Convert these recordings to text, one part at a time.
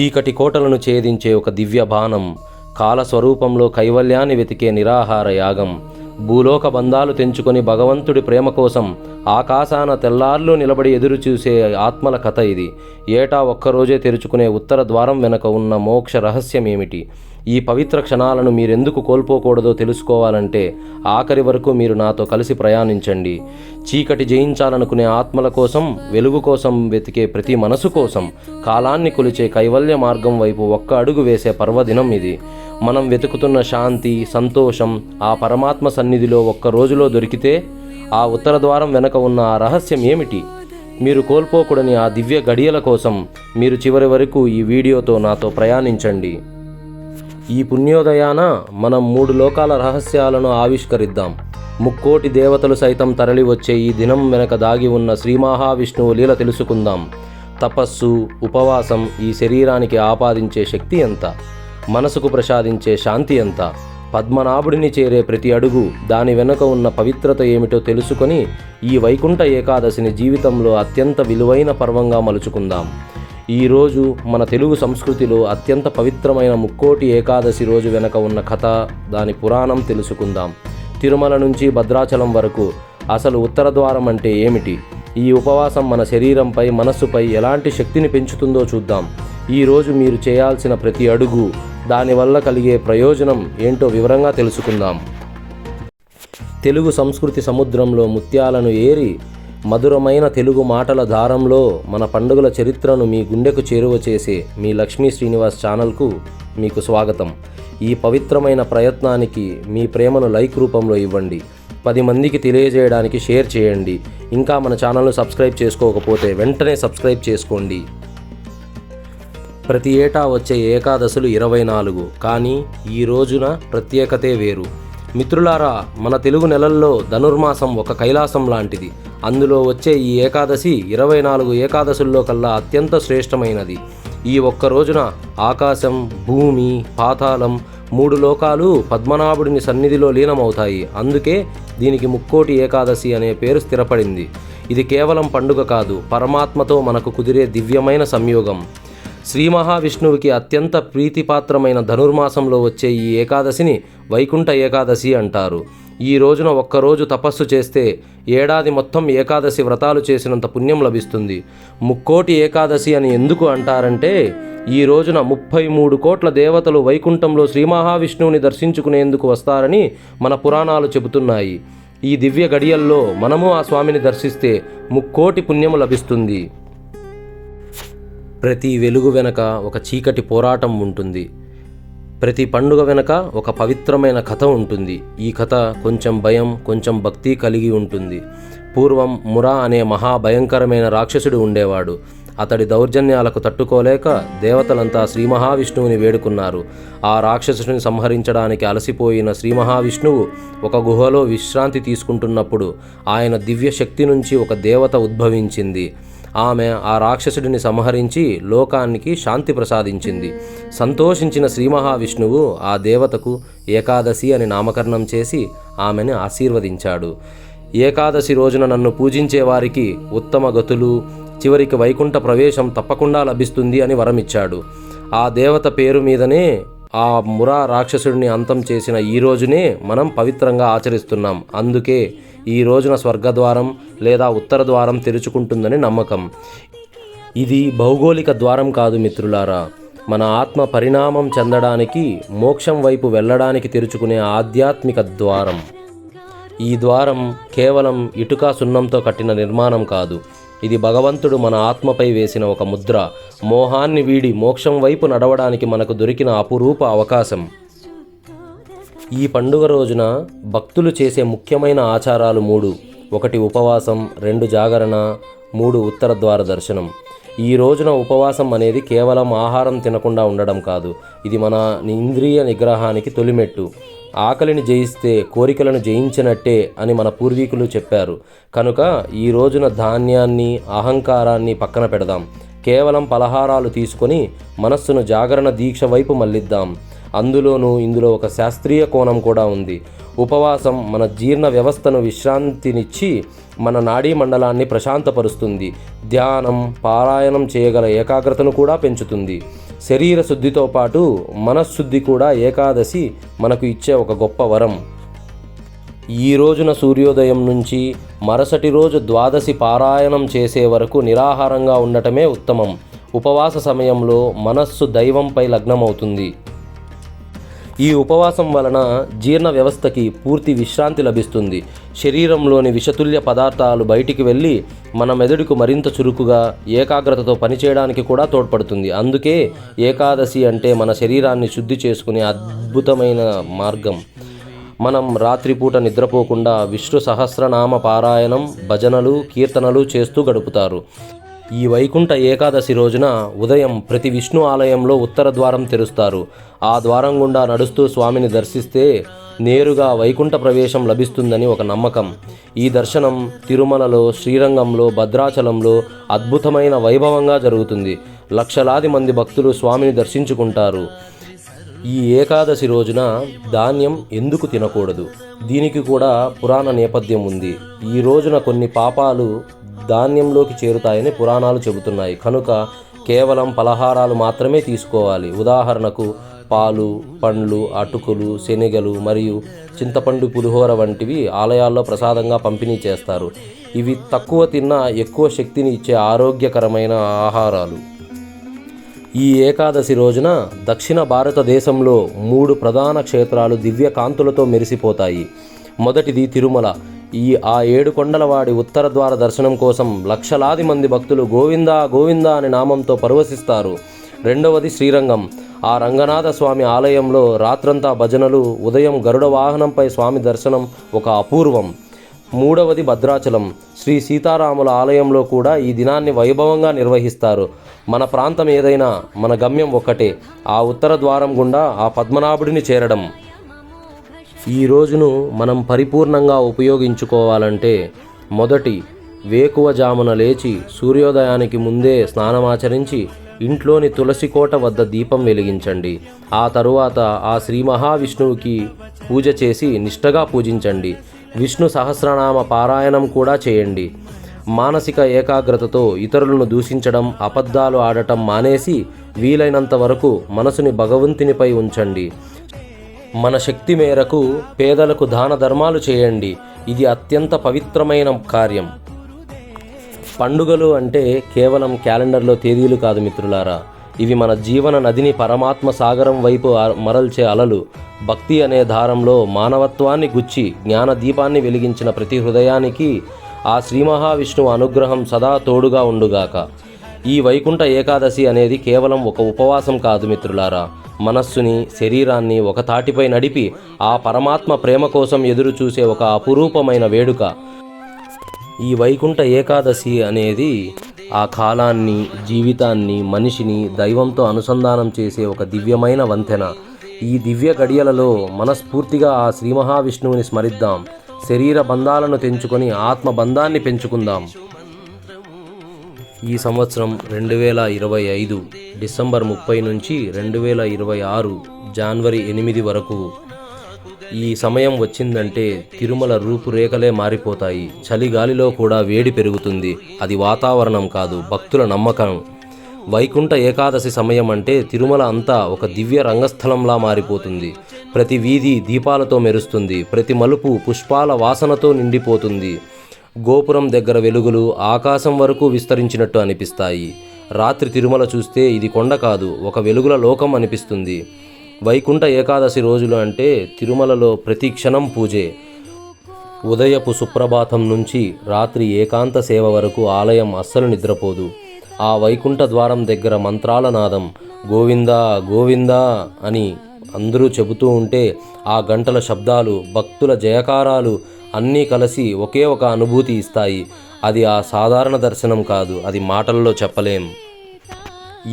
చీకటి కోటలను ఛేదించే ఒక దివ్య బాణం కాలస్వరూపంలో కైవల్యాన్ని వెతికే నిరాహార యాగం. భూలోక బంధాలు తెంచుకొని భగవంతుడి ప్రేమ కోసం ఆకాశాన తెల్లార్లు నిలబడి ఎదురు చూసే ఆత్మల కథ ఇది. ఏటా ఒక్కరోజే తెరుచుకునే ఉత్తర ద్వారం వెనక ఉన్న మోక్ష రహస్యం ఏమిటి ఈ పవిత్ర క్షణాలను మీరెందుకు కోల్పోకూడదో తెలుసుకోవాలంటే ఆఖరి వరకు మీరు నాతో కలిసి ప్రయాణించండి. చీకటి జయించాలనుకునే ఆత్మల కోసం వెలుగు కోసం వెతికే ప్రతి మనసు కోసం కాలాన్ని కొలిచే కైవల్య మార్గం వైపు ఒక్క అడుగు వేసే పర్వదినం ఇది. మనం వెతుకుతున్న శాంతి సంతోషం ఆ పరమాత్మ సన్నిధిలో ఒక్క రోజులో దొరికితే ఆ ఉత్తర ద్వారం వెనక ఉన్న ఆ రహస్యం ఏమిటి? మీరు కోల్పోకూడని ఆ దివ్య గడియల కోసం మీరు చివరి వరకు ఈ వీడియోతో నాతో ప్రయాణించండి. ఈ పుణ్యోదయాన మనం మూడు లోకాల రహస్యాలను ఆవిష్కరిద్దాం. ముక్కోటి దేవతలు సైతం తరలి వచ్చే ఈ దినం వెనక దాగి ఉన్న శ్రీ మహావిష్ణువు లీల తెలుసుకుందాం. తపస్సు ఉపవాసం ఈ శరీరానికి ఆపాదించే శక్తి ఎంత? మనసుకు ప్రసాదించే శాంతి ఎంత? పద్మనాభుడిని చేరే ప్రతి అడుగు దాని వెనుక ఉన్న పవిత్రత ఏమిటో తెలుసుకొని ఈ వైకుంఠ ఏకాదశిని జీవితంలో అత్యంత విలువైన పర్వంగా మలుచుకుందాం. ఈరోజు మన తెలుగు సంస్కృతిలో అత్యంత పవిత్రమైన ముక్కోటి ఏకాదశి రోజు వెనక ఉన్న కథ దాని పురాణం తెలుసుకుందాం. తిరుమల నుంచి భద్రాచలం వరకు అసలు ఉత్తర ద్వారం అంటే ఏమిటి? ఈ ఉపవాసం మన శరీరంపై మనస్సుపై ఎలాంటి శక్తిని పెంచుతుందో చూద్దాం. ఈరోజు మీరు చేయాల్సిన ప్రతి అడుగు దానివల్ల కలిగే ప్రయోజనం ఏంటో వివరంగా తెలుసుకుందాం. తెలుగు సంస్కృతి సముద్రంలో ముత్యాలను ఏరి మధురమైన తెలుగు మాటల దారంలో మన పండుగల చరిత్రను మీ గుండెకు చేరువ చేసే మీ లక్ష్మీ శ్రీనివాస్ ఛానల్కు మీకు స్వాగతం. ఈ పవిత్రమైన ప్రయత్నానికి మీ ప్రేమను లైక్ రూపంలో ఇవ్వండి. పది మందికి తెలియజేయడానికి షేర్ చేయండి. ఇంకా మన ఛానల్ను సబ్స్క్రైబ్ చేసుకోకపోతే వెంటనే సబ్స్క్రైబ్ చేసుకోండి. ప్రతి ఏటా వచ్చే ఏకాదశులు ఇరవై నాలుగు. కానీ ఈ రోజున ప్రత్యేకతే వేరు. మిత్రులారా మన తెలుగు నెలల్లో ధనుర్మాసం ఒక కైలాసం లాంటిది. అందులో వచ్చే ఈ ఏకాదశి ఇరవై నాలుగు ఏకాదశుల్లో కల్లా అత్యంత శ్రేష్టమైనది. ఈ ఒక్క రోజున ఆకాశం భూమి పాతాళం మూడు లోకాలు పద్మనాభుడిని సన్నిధిలో లీనమవుతాయి. అందుకే దీనికి ముక్కోటి ఏకాదశి అనే పేరు స్థిరపడింది. ఇది కేవలం పండుగ కాదు పరమాత్మతో మనకు కుదిరే దివ్యమైన సంయోగం. శ్రీ మహావిష్ణువుకి అత్యంత ప్రీతిపాత్రమైన ధనుర్మాసంలో వచ్చే ఈ ఏకాదశిని వైకుంఠ ఏకాదశి అంటారు. ఈ రోజున ఒక్కరోజు తపస్సు చేస్తే ఏడాది మొత్తం ఏకాదశి వ్రతాలు చేసినంత పుణ్యం లభిస్తుంది. ముక్కోటి ఏకాదశి అని ఎందుకు అంటారంటే ఈ రోజున ముప్పై మూడు కోట్ల దేవతలు వైకుంఠంలో శ్రీ మహావిష్ణువుని దర్శించుకునేందుకు వస్తారని మన పురాణాలు చెబుతున్నాయి. ఈ దివ్య గడియల్లో మనము ఆ స్వామిని దర్శిస్తే ముక్కోటి పుణ్యము లభిస్తుంది. ప్రతి వెలుగు వెనక ఒక చీకటి పోరాటం ఉంటుంది. ప్రతి పండుగ వెనక ఒక పవిత్రమైన కథ ఉంటుంది. ఈ కథ కొంచెం భయం కొంచెం భక్తి కలిగి ఉంటుంది. పూర్వం మురా అనే మహాభయంకరమైన రాక్షసుడు ఉండేవాడు. అతడి దౌర్జన్యాలకు తట్టుకోలేక దేవతలంతా శ్రీ మహావిష్ణువుని వేడుకున్నారు. ఆ రాక్షసుని సంహరించడానికి అలసిపోయిన శ్రీ మహావిష్ణువు ఒక గుహలో విశ్రాంతి తీసుకుంటున్నప్పుడు ఆయన దివ్య శక్తి నుంచి ఒక దేవత ఉద్భవించింది. ఆమె ఆ రాక్షసుడిని సంహరించి లోకానికి శాంతి ప్రసాదించింది. సంతోషించిన శ్రీ మహావిష్ణువు ఆ దేవతకు ఏకాదశి అని నామకరణం చేసి ఆమెను ఆశీర్వదించాడు. ఏకాదశి రోజున నన్ను పూజించే వారికి ఉత్తమ గతులు చివరికి వైకుంఠ ప్రవేశం తప్పకుండా లభిస్తుంది అని వరమిచ్చాడు. ఆ దేవత పేరు మీదనే ఆ మురా రాక్షసుడిని అంతం చేసిన ఈ రోజునే మనం పవిత్రంగా ఆచరిస్తున్నాం. అందుకే ఈ రోజున స్వర్గద్వారం లేదా ఉత్తర ద్వారం తెరుచుకుంటుందని నమ్మకం. ఇది భౌగోళిక ద్వారం కాదు మిత్రులారా. మన ఆత్మ పరిణామం చెందడానికి మోక్షం వైపు వెళ్ళడానికి తెరుచుకునే ఆధ్యాత్మిక ద్వారం. ఈ ద్వారం కేవలం ఇటుక సున్నంతో కట్టిన నిర్మాణం కాదు. ఇది భగవంతుడు మన ఆత్మపై వేసిన ఒక ముద్ర. మోహాన్ని వీడి మోక్షం వైపు నడవడానికి మనకు దొరికిన అపురూప అవకాశం. ఈ పండుగ రోజున భక్తులు చేసే ముఖ్యమైన ఆచారాలు మూడు. ఒకటి ఉపవాసం రెండు జాగరణ మూడు ఉత్తర ద్వార దర్శనం. ఈ రోజున ఉపవాసం అనేది కేవలం ఆహారం తినకుండా ఉండడం కాదు. ఇది మన ఇంద్రియ నిగ్రహానికి తొలిమెట్టు. ఆకలిని జయిస్తే కోరికలను జయించినట్టే అని మన పూర్వీకులు చెప్పారు. కనుక ఈ రోజున ధాన్యాన్ని అహంకారాన్ని పక్కన పెడదాం. కేవలం పలహారాలు తీసుకొని మనస్సును జాగరణ దీక్ష వైపు మళ్ళిద్దాం. అందులోనూ ఇందులో ఒక శాస్త్రీయ కోణం కూడా ఉంది. ఉపవాసం మన జీర్ణ వ్యవస్థను విశ్రాంతినిచ్చి మన నాడీ మండలాన్ని ప్రశాంతపరుస్తుంది. ధ్యానం పారాయణం చేయగల ఏకాగ్రతను కూడా పెంచుతుంది. శరీర శుద్ధితో పాటు మనశ్శుద్ధి కూడా ఏకాదశి మనకు ఇచ్చే ఒక గొప్ప వరం. ఈ రోజున సూర్యోదయం నుంచి మరుసటి రోజు ద్వాదశి పారాయణం చేసే వరకు నిరాహారంగా ఉండటమే ఉత్తమం. ఉపవాస సమయంలో మనస్సు దైవంపై లగ్నమవుతుంది. ఈ ఉపవాసం వలన జీర్ణ వ్యవస్థకి పూర్తి విశ్రాంతి లభిస్తుంది. శరీరంలోని విషతుల్య పదార్థాలు బయటికి వెళ్ళి మన మెదడుకు మరింత చురుకుగా ఏకాగ్రతతో పనిచేయడానికి కూడా తోడ్పడుతుంది. అందుకే ఏకాదశి అంటే మన శరీరాన్ని శుద్ధి చేసుకునే అద్భుతమైన మార్గం. మనం రాత్రిపూట నిద్రపోకుండా విష్ణు సహస్రనామ పారాయణం భజనలు కీర్తనలు చేస్తూ గడుపుతారు. ఈ వైకుంఠ ఏకాదశి రోజున ఉదయం ప్రతి విష్ణు ఆలయంలో ఉత్తర ద్వారం తెరుస్తారు. ఆ ద్వారం గుండా నడుస్తూ స్వామిని దర్శిస్తే నేరుగా వైకుంఠ ప్రవేశం లభిస్తుందని ఒక నమ్మకం. ఈ దర్శనం తిరుమలలో శ్రీరంగంలో భద్రాచలంలో అద్భుతమైన వైభవంగా జరుగుతుంది. లక్షలాది మంది భక్తులు స్వామిని దర్శించుకుంటారు. ఈ ఏకాదశి రోజున ధాన్యం ఎందుకు తినకూడదు? దీనికి కూడా పురాణ నేపథ్యం ఉంది. ఈ రోజున కొన్ని పాపాలు ధాన్యంలోకి చేరుతాయని పురాణాలు చెబుతున్నాయి. కనుక కేవలం పలహారాలు మాత్రమే తీసుకోవాలి. ఉదాహరణకు పాలు పండ్లు అటుకులు శనగలు మరియు చింతపండు పులిహోర వంటివి ఆలయాల్లో ప్రసాదంగా పంపిణీ చేస్తారు. ఇవి తక్కువ తిన్నా ఎక్కువ శక్తిని ఇచ్చే ఆరోగ్యకరమైన ఆహారాలు. ఈ ఏకాదశి రోజున దక్షిణ భారతదేశంలో మూడు ప్రధాన క్షేత్రాలు దివ్య కాంతులతో మెరిసిపోతాయి. మొదటిది తిరుమల. ఈ ఆ ఏడు కొండలవాడి ఉత్తర ద్వార దర్శనం కోసం లక్షలాది మంది భక్తులు గోవిందా గోవిందా అనే నామంతో పరవశిస్తారు. రెండవది శ్రీరంగం. ఆ రంగనాథ స్వామి ఆలయంలో రాత్రంతా భజనలు ఉదయం గరుడ వాహనంపై స్వామి దర్శనం ఒక అపూర్వం. మూడవది భద్రాచలం. శ్రీ సీతారాముల ఆలయంలో కూడా ఈ దినాన్ని వైభవంగా నిర్వహిస్తారు. మన ప్రాంతం ఏదైనా మన గమ్యం ఒక్కటే. ఆ ఉత్తర ద్వారం గుండా ఆ పద్మనాభుడిని చేరడం. ఈ రోజును మనం పరిపూర్ణంగా ఉపయోగించుకోవాలంటే మొదటి వేకువజామున లేచి సూర్యోదయానికి ముందే స్నానమాచరించి ఇంట్లోని తులసి కోట వద్ద దీపం వెలిగించండి. ఆ తరువాత ఆ శ్రీ మహావిష్ణువుకి పూజ చేసి నిష్టగా పూజించండి. విష్ణు సహస్రనామ పారాయణం కూడా చేయండి. మానసిక ఏకాగ్రతతో ఇతరులను దూషించడం అబద్ధాలు ఆడటం మానేసి వీలైనంత వరకు మనసుని భగవంతునిపై ఉంచండి. మన శక్తి మేరకు పేదలకు దాన ధర్మాలు చేయండి. ఇది అత్యంత పవిత్రమైన కార్యం. పండుగలు అంటే కేవలం క్యాలెండర్లో తేదీలు కాదు మిత్రులారా. ఇవి మన జీవన నదిని పరమాత్మ సాగరం వైపు మరల్చే అలలు. భక్తి అనే దారంలో మానవత్వాన్ని గుచ్చి జ్ఞాన దీపాన్ని వెలిగించిన ప్రతి హృదయానికి ఆ శ్రీ మహావిష్ణువు అనుగ్రహం సదా తోడుగా ఉండుగాక. ఈ వైకుంఠ ఏకాదశి అనేది కేవలం ఒక ఉపవాసం కాదు మిత్రులారా. మనస్సుని శరీరాన్ని ఒక తాటిపై నడిపి ఆ పరమాత్మ ప్రేమ కోసం ఎదురు చూసే ఒక అపురూపమైన వేడుక. ఈ వైకుంఠ ఏకాదశి అనేది ఆ కాలాన్ని జీవితాన్ని మనిషిని దైవంతో అనుసంధానం చేసే ఒక దివ్యమైన వంతెన. ఈ దివ్య గడియలలో మనస్ఫూర్తిగా ఆ శ్రీ మహావిష్ణువుని స్మరిద్దాం. శరీర బంధాలను తెంచుకొని ఆత్మ బంధాన్ని పెంచుకుందాం. ఈ సంవత్సరం రెండు వేల ఇరవై ఐదు డిసెంబర్ ముప్పై నుంచి రెండు వేల ఇరవై ఆరు జనవరి ఎనిమిది వరకు. ఈ సమయం వచ్చిందంటే తిరుమల రూపురేఖలే మారిపోతాయి. చలిగాలిలో కూడా వేడి పెరుగుతుంది. అది వాతావరణం కాదు భక్తుల నమ్మకం. వైకుంఠ ఏకాదశి సమయం అంటే తిరుమల అంతా ఒక దివ్య రంగస్థలంలా మారిపోతుంది. ప్రతి వీధి దీపాలతో మెరుస్తుంది. ప్రతి మలుపు పుష్పాల వాసనతో నిండిపోతుంది. గోపురం దగ్గర వెలుగులు ఆకాశం వరకు విస్తరించినట్టు అనిపిస్తాయి. రాత్రి తిరుమల చూస్తే ఇది కొండ కాదు ఒక వెలుగుల లోకం అనిపిస్తుంది. వైకుంఠ ఏకాదశి రోజులు అంటే తిరుమలలో ప్రతి క్షణం పూజే. ఉదయపు సుప్రభాతం నుంచి రాత్రి ఏకాంత సేవ వరకు ఆలయం అస్సలు నిద్రపోదు. ఆ వైకుంఠ ద్వారం దగ్గర మంత్రాల నాదం గోవిందా గోవిందా అని అందరూ చెబుతూ ఉంటే ఆ గంటల శబ్దాలు భక్తుల జయకారాలు అన్నీ కలిసి ఒకే ఒక అనుభూతి ఇస్తాయి. అది ఆ సాధారణ దర్శనం కాదు అది మాటల్లో చెప్పలేం.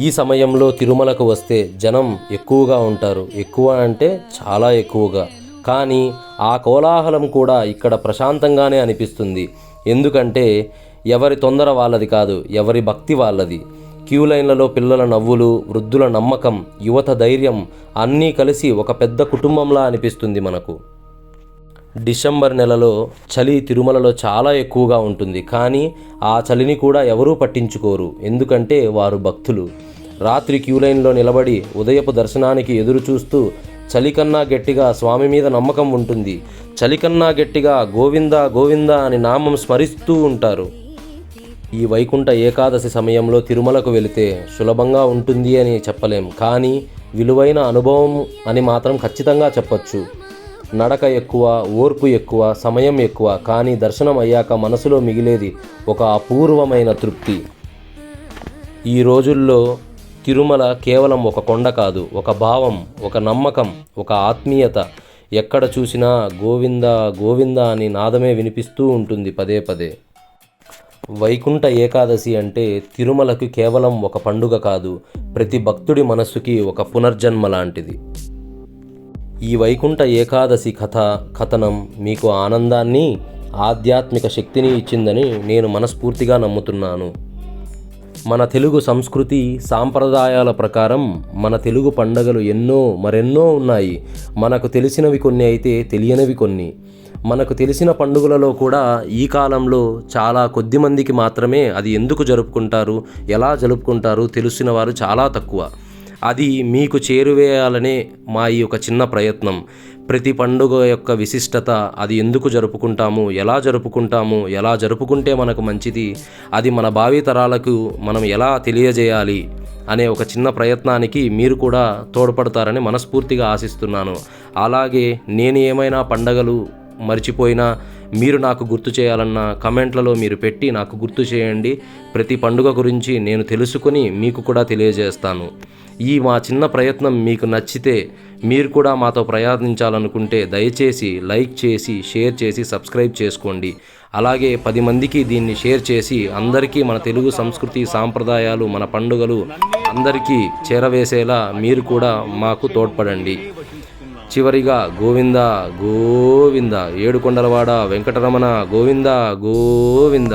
ఈ సమయంలో తిరుమలకు వస్తే జనం ఎక్కువగా ఉంటారు. ఎక్కువ అంటే చాలా ఎక్కువగా. కానీ ఆ కోలాహలం కూడా ఇక్కడ ప్రశాంతంగానే అనిపిస్తుంది. ఎందుకంటే ఎవరి తొందర వాళ్ళది కాదు ఎవరి భక్తి వాళ్ళది. క్యూ లైన్లలో పిల్లల నవ్వులు వృద్ధుల నమ్మకం యువత ధైర్యం అన్నీ కలిసి ఒక పెద్ద కుటుంబంలా అనిపిస్తుంది మనకు. డిసెంబర్ నెలలో చలి తిరుమలలో చాలా ఎక్కువగా ఉంటుంది. కానీ ఆ చలిని కూడా ఎవరూ పట్టించుకోరు. ఎందుకంటే వారు భక్తులు. రాత్రి క్యూ లైన్లో నిలబడి ఉదయపు దర్శనానికి ఎదురు చూస్తూ చలికన్నా గట్టిగా స్వామి మీద నమ్మకం ఉంటుంది. చలికన్నా గట్టిగా గోవిందా గోవిందా అని నామం స్మరిస్తూ ఉంటారు. ఈ వైకుంఠ ఏకాదశి సమయంలో తిరుమలకు వెళితే సులభంగా ఉంటుంది అని చెప్పలేం. కానీ విలువైన అనుభవం అని మాత్రం ఖచ్చితంగా చెప్పచ్చు. నడక ఎక్కువ ఓర్పు ఎక్కువ సమయం ఎక్కువ కానీ దర్శనం అయ్యాక మనసులో మిగిలేది ఒక అపూర్వమైన తృప్తి. ఈ రోజుల్లో తిరుమల కేవలం ఒక కొండ కాదు ఒక భావం ఒక నమ్మకం ఒక ఆత్మీయత. ఎక్కడ చూసినా గోవింద గోవింద అని నాదమే వినిపిస్తూ ఉంటుంది పదే పదే. వైకుంఠ ఏకాదశి అంటే తిరుమలకు కేవలం ఒక పండుగ కాదు ప్రతి భక్తుడి మనస్సుకి ఒక పునర్జన్మ లాంటిది. ఈ వైకుంఠ ఏకాదశి కథ కథనం మీకు ఆనందాన్ని ఆధ్యాత్మిక శక్తిని ఇచ్చిందని నేను మనస్ఫూర్తిగా నమ్ముతున్నాను. మన తెలుగు సంస్కృతి సాంప్రదాయాల ప్రకారం మన తెలుగు పండగలు ఎన్నో మరెన్నో ఉన్నాయి. మనకు తెలిసినవి కొన్ని అయితే తెలియనివి కొన్ని. మనకు తెలిసిన పండుగలలో కూడా ఈ కాలంలో చాలా కొద్ది మందికి మాత్రమే అది ఎందుకు జరుపుకుంటారు ఎలా జరుపుకుంటారు తెలిసిన వారు చాలా తక్కువ. అది మీకు చేరువేయాలనే మా ఈ యొక్క చిన్న ప్రయత్నం. ప్రతి పండుగ యొక్క విశిష్టత అది ఎందుకు జరుపుకుంటాము ఎలా జరుపుకుంటాము ఎలా జరుపుకుంటే మనకు మంచిది అది మన భావితరాలకు మనం ఎలా తెలియజేయాలి అనే ఒక చిన్న ప్రయత్నానికి మీరు కూడా తోడ్పడతారని మనస్ఫూర్తిగా ఆశిస్తున్నాను. అలాగే నేను ఏమైనా పండగలు మర్చిపోయినా మీరు నాకు గుర్తు చేయాలన్న కమెంట్లలో మీరు పెట్టి నాకు గుర్తు చేయండి. ప్రతి పండుగ గురించి నేను తెలుసుకుని మీకు కూడా తెలియజేస్తాను. ఈ మా చిన్న ప్రయత్నం మీకు నచ్చితే మీరు కూడా మాతో ప్రయత్నించాలనుకుంటే దయచేసి లైక్ చేసి షేర్ చేసి సబ్స్క్రైబ్ చేసుకోండి. అలాగే పది మందికి దీన్ని షేర్ చేసి అందరికీ మన తెలుగు సంస్కృతి సాంప్రదాయాలు మన పండుగలు అందరికీ చేరవేసేలా మీరు కూడా మాకు తోడ్పడండి. చివరిగా గోవింద గోవింద ఏడుకొండలవాడ వెంకటరమణ గోవింద గోవింద.